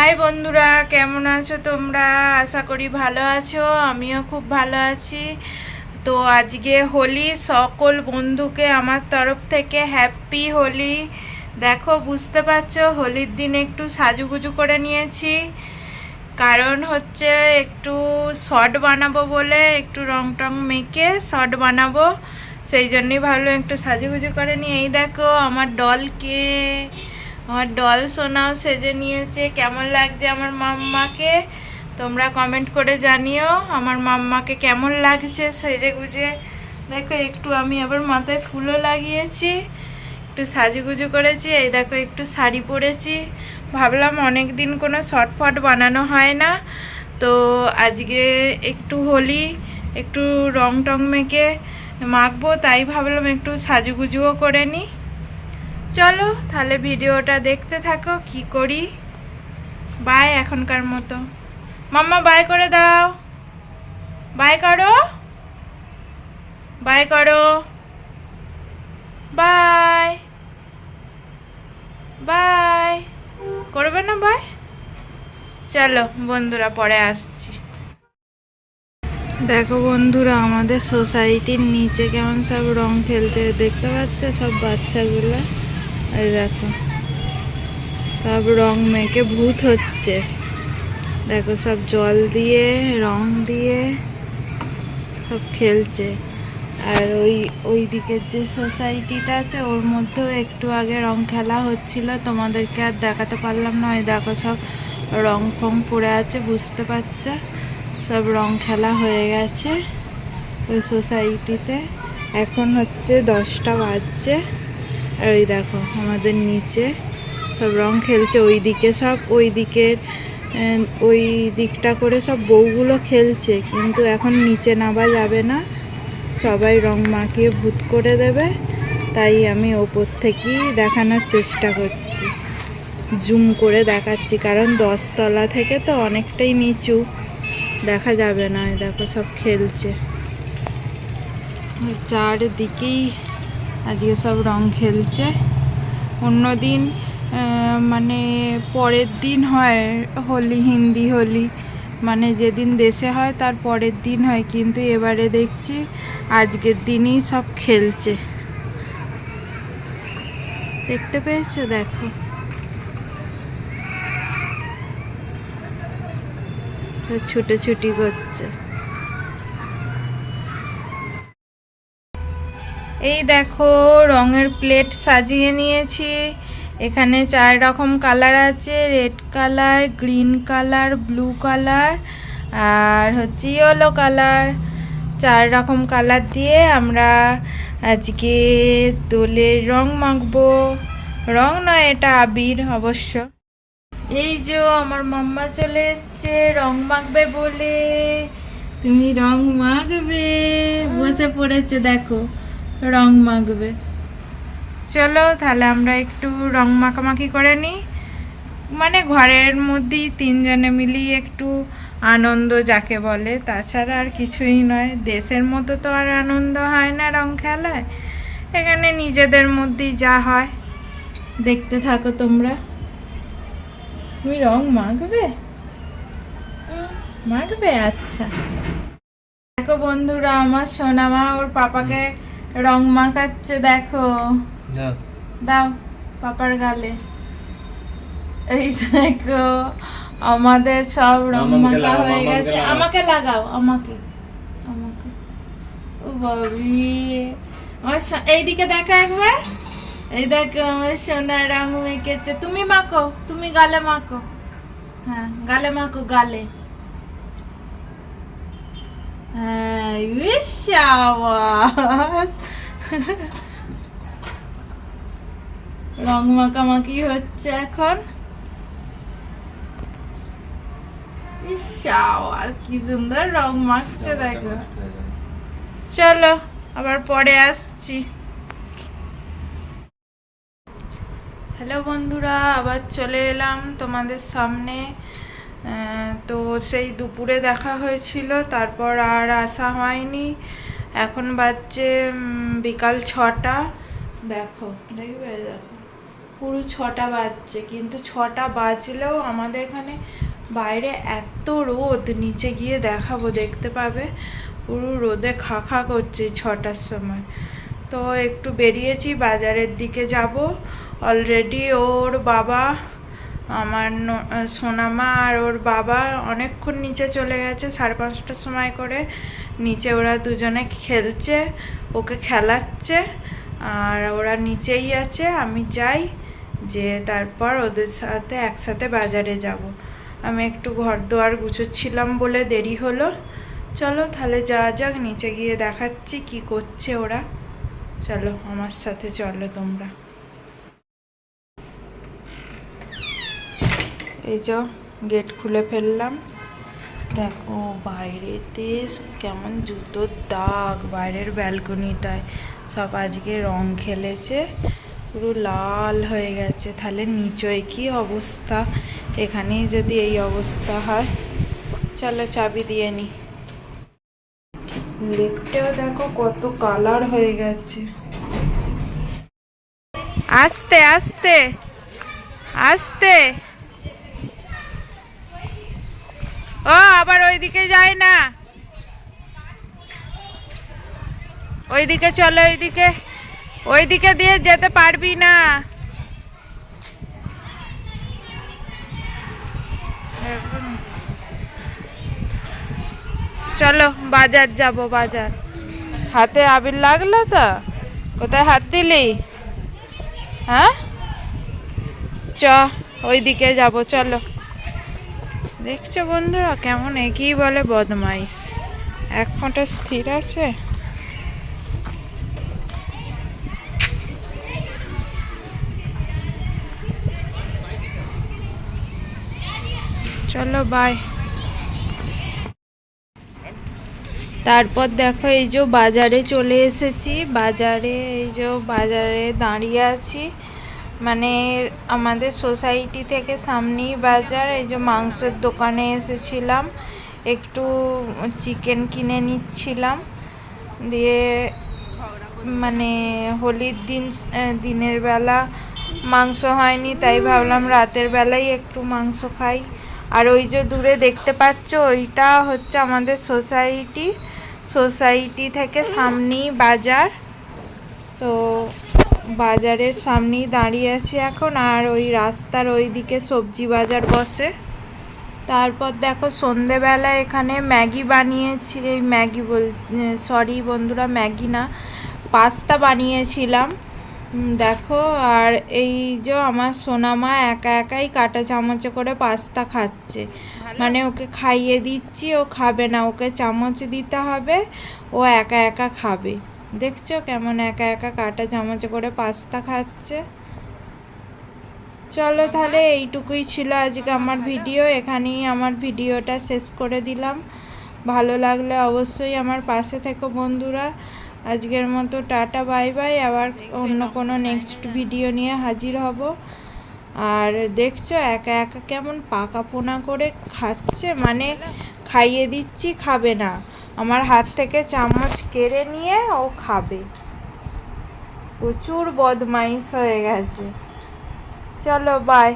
High বন্ধুরা, কেমন আছো তোমরা? আশা করি ভালো আছো, আমিও খুব ভালো আছি। তো আজকে হোলি, সকল বন্ধুকে আমার তরফ থেকে হ্যাপি হোলি। দেখো, বুঝতে পারছ, হোলির দিন একটু সাজুগুজু করে নিয়েছি। কারণ হচ্ছে একটু শর্ট বানাবো বলে একটু রং টং মেখে শর্ট বানাবো। সেই জন্যই ভাবলাম একটু সাজুগুজু করে নিই। এই দেখো, আমার ডলকে আমার ডল সোনাও সেজে নিয়েছে। কেমন লাগছে আমার মাম্মাকে? তোমরা কমেন্ট করে জানিও আমার মাম্মাকে কেমন লাগছে সেজে গুজে। দেখো, একটু আমি আবার মাথায় ফুলও লাগিয়েছি, একটু সাজুগুজু করেছি, এই দেখো, একটু শাড়ি পরেছি। ভাবলাম অনেক দিন কোনো শর্টফট বানানো হয় না, তো আজকে একটু হোলি, একটু রং টং মেখে মাখবো, তাই ভাবলাম একটু সাজুগুজুও করে নিই চলো, তাহলে ভিডিওটা দেখতে থাকো, কি করি? বাই এখনকার মতো। মাম্মা, বাই করে দাও। বাই করো। বাই করো। বাই। বাই। করবে না বাই? চলো, বন্ধুরা, পরে আসছি। দেখো বন্ধুরা, আমাদের সোসাইটির নিচে কেমন সব রং খেলছে, দেখতে পাচ্ছ সব বাচ্চাগুলো? দেখো। সব রং মেখে ভূত হচ্ছে। দেখো, সব জল দিয়ে, রং দিয়ে সব খেলছে। আর ওই ওই দিকের যে সোসাইটিটা আছে, ওর মধ্যেও একটু আগে রং খেলা হচ্ছিল। তোমাদেরকে আর দেখাতে পারলাম না। ওই দেখো, সব রং ফং পড়ে আছে, বুঝতে পারছ? সব রং খেলা হয়ে গেছে। ওই সোসাইটিতে এখন হচ্ছে দশটা বাজছে। আর ওই দেখো, আমাদের নিচে সব রং খেলছে ওই দিকে সব ওই দিকের ওই দিকটা করে সব বউগুলো খেলছে, কিন্তু এখন নিচে নামা যাবে না। সবাই রং মাখিয়ে ভূত করে দেবে, তাই আমি ওপর থেকেই দেখানোর চেষ্টা করছি। জুম করে দেখাচ্ছি, কারণ দশতলা থেকে তো অনেকটাই নিচু। দেখা যাবে না দেখো সব খেলছে। চারদিকেই আজকে সব রং খেলছে। অন্যদিন আহ, মানে পরের দিন হয় হোলি হিন্দি হোলি। মানে যেদিন দেশে হয় তার পরের দিন হয়। কিন্তু এবারে দেখছি আজকের দিনই সব খেলছে। দেখতে পেয়েছ? দেখো। ছুটোছুটি করছে। এই দেখো, রঙের প্লেট সাজিয়ে নিয়েছি। এখানে চার রকম কালার আছে red colour green colour blue colour আর হচ্ছে ইয়েলো কালার চার রকম কালার দিয়ে আমরা আজকে দোলের রং মাখবো। রং নয় এটা আবির অবশ্য। এই যে আমার মাম্মা চলে এসছে, রং মাখবে বলে। তুমি রং মাখবে। বসে পড়েছে, দেখো। রং মাখবে। চলো, তাহলে আমরা একটু রং মাখামাখি করে নিই। মানে ঘরের মধ্যেই তিনজনে মিলিয়ে একটু আনন্দ যাকে বলে, তাছাড়া আর কিছুই নয়। দেশের মতো তো আর আনন্দ হয় না রং খেলায়। এখানে নিজেদের মধ্যেই যা হয়। দেখতে থাকো তোমরা। তুমি রং মাখবে? মাখবে? আচ্ছা। দেখো বন্ধুরা, আমার সোনামা ওর পাপাকে রং মাখাচ্ছে দেখো। দাও পাপার গালে। এই দেখো আমাদের সব রং মাখা হয়ে গেছে। আমাকে লাগাও আমাকে আমাকে। ও বাবি আমার এইদিকে দেখা একবার। এই দেখো আমার সোনা রং মেখেছে। তুমি মাখো তুমি গালে মাখো। হ্যাঁ গালে মাখো গালে। হ্যাঁ। রং মাখামাখি হচ্ছে এখন। কি সুন্দর রং মাখছে দেখো। চলো আবার পরে আসছি। হ্যালো বন্ধুরা আবার চলে এলাম তোমাদের সামনে। আহ, তো সেই দুপুরে দেখা হয়েছিল তারপর আর আসা হয়নি। এখন বাজছে বিকাল ছটা। দেখো, দেখবে, দেখো। পুরো ছটা বাজছে, কিন্তু ছটা বাজলেও আমাদের এখানে বাইরে এত রোদ, নিচে গিয়ে দেখাবো, দেখতে পাবে? পুরো রোদে খা খা করছে ছটার সময়। তো একটু বেরিয়েছি, বাজারের দিকে যাব। অলরেডি ওর বাবা, আমার সোনামা আর ওর বাবা অনেকক্ষণ নিচে চলে গেছে, সাড়ে পাঁচটার সময় করে। নিচে ওরা দুজনে খেলছে, ওকে খেলাচ্ছে, আর ওরা নিচেই আছে, আমি যাই যে তারপর ওদের সাথে একসাথে বাজারে যাব। আমি একটু ঘর দুয়ার গুছোচ্ছিলাম বলে দেরি হলো। চলো তাহলে যাওয়া যাক, নিচে গিয়ে দেখাচ্ছি কি করছে ওরা। চলো আমার সাথে চলো তোমরা। এই যে গেট খুলে ফেললাম। দেখো বাইরেতে কেমন জুতোর দাগ বাইরের ব্যালকনিটায়। সব আজকে রং খেলেছে, পুরো লাল হয়ে গেছে। তাহলে নিচয় কি অবস্থা? এখানেই যদি এই অবস্থা হয়, চলো চাবি দিয়ে নি। লেপটেও দেখো কত কালার হয়ে গেছে। আস্তে আস্তে আস্তে ও আবার ওইদিকে যায় না। ওইদিকে চলো, ওইদিকে। ওইদিকে দিয়ে যেতে পারবি না। চলো, বাজার যাব, বাজার। হাতে আবির লাগল তো? কোথায় হাত দিলি? হ্যাঁ? চ, ওইদিকে যাব, চলো। দেখছ বন্ধুরা, কেমন এগিয়ে বলে বদমাইশ। এক ফোঁটা স্থির আছে। চলো বাই তারপর দেখো, এই যে বাজারে চলে এসেছি। বাজারে, এই যে বাজারে দাঁড়িয়ে আছি। মানে আমাদের সোসাইটি থেকে সামনেই বাজার, এই যে মাংসের দোকানে এসেছিলাম, একটু চিকেন কিনে নিচ্ছিলাম। দিয়ে মানে হোলির দিন দিনের বেলা মাংস হয়নি, তাই ভাবলাম রাতের বেলায় একটু মাংস খাই। আর ওই যে দূরে দেখতে পাচ্ছ, ওইটা হচ্ছে আমাদের সোসাইটি সোসাইটি থেকে সামনেই বাজার। তো বাজারের সামনেই দাঁড়িয়ে আছি এখন আর ওই রাস্তার ওই দিকে সবজি বাজার বসে। তারপর দেখো সন্ধেবেলা এখানে ম্যাগি বানিয়েছি এই ম্যাগি বল সরি বন্ধুরা ম্যাগি না পাস্তা বানিয়েছিলাম। দেখো আর এই যে আমার সোনামা একা একাই কাটা চামচে করে পাস্তা খাচ্ছে। মানে ওকে খাইয়ে দিচ্ছি ও খাবে না ওকে চামচ দিতে হবে ও একা একা খাবে। দেখছ কেমন একা একা কাটা চামচে করে পাস্তা খাচ্ছে? চলো তাহলে এইটুকুই ছিল আজকে আমার ভিডিও, এখানেই আমার ভিডিওটা শেষ করে দিলাম। ভালো লাগলে অবশ্যই আমার পাশে থেকো বন্ধুরা। আজকের মতো টাটা, বাই বাই। আবার অন্য কোনো নেক্সট ভিডিও নিয়ে হাজির হব। আর দেখছ একা একা কেমন পাকা পোনা করে খাচ্ছে মানে খাইয়ে দিচ্ছি, খাবে না। আমার হাত থেকে চামচ কেড়ে নিয়ে ও খাবে। প্রচুর বদমাইশ হয়ে গেছে। চলো বাই